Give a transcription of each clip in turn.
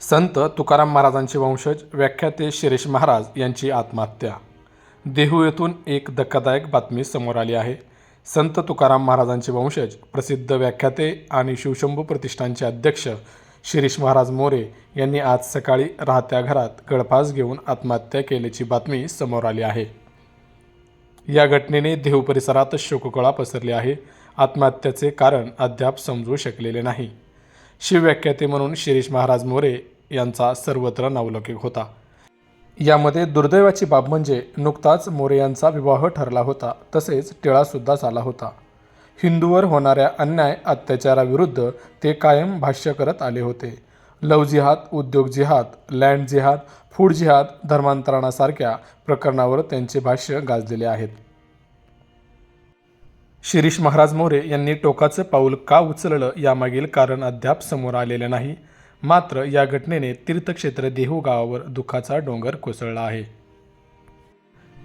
संत तुकाराम महाराजांचे वंशज व्याख्याते शिरीष महाराज यांची आत्महत्या. देहू येथून एक धक्कादायक बातमी समोर आली आहे. संत तुकाराम महाराजांचे वंशज प्रसिद्ध व्याख्याते आणि शिवशंभू प्रतिष्ठानचे अध्यक्ष शिरीष महाराज मोरे यांनी आज सकाळी राहत्या घरात गळफास घेऊन आत्महत्या केल्याची बातमी समोर आली आहे. या घटनेने देहू परिसरात शोककळा पसरली आहे. आत्महत्याचे कारण अद्याप समजू शकलेले नाही. शिवव्याख्याते म्हणून शिरीष महाराज मोरे यांचा सर्वत्र नावलौकिक होता. यामध्ये दुर्दैवाची बाब म्हणजे नुकताच मोरे यांचा विवाह ठरला होता तसेच टिळासुद्धा झाला होता. हिंदूवर होणाऱ्या अन्याय अत्याचाराविरुद्ध ते कायम भाष्य करत आले होते. लव जिहाद उद्योग जिहाद लँड जिहाद फूड जिहाद धर्मांतरणासारख्या प्रकरणावर त्यांचे भाष्य गाजलेले आहेत. शिरीष महाराज मोरे यांनी टोकाचं पाऊल का उचललं यामागील कारण अद्याप समोर आलेले नाही. मात्र या घटनेने तीर्थक्षेत्र देहू गावावर दुःखाचा डोंगर कोसळला आहे.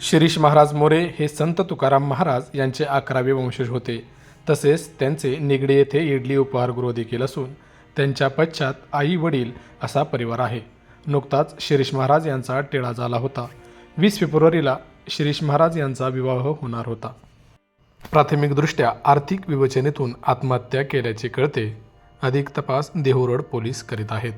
शिरीष महाराज मोरे हे संत तुकाराम महाराज यांचे अकरावे वंशज होते. तसेच त्यांचे निगडी येथे इडली उपहारगृह देखील असून त्यांच्या पश्चात आई वडील असा परिवार आहे. नुकताच शिरीष महाराज यांचा टिळा झाला होता. वीस फेब्रुवारीला शिरीष महाराज यांचा विवाह होणार होता. प्राथमिकदृष्ट्या आर्थिक विवेचनेतून आत्महत्या केल्याचे कळते. अधिक तपास देहू रोड पोलीस करीत आहेत.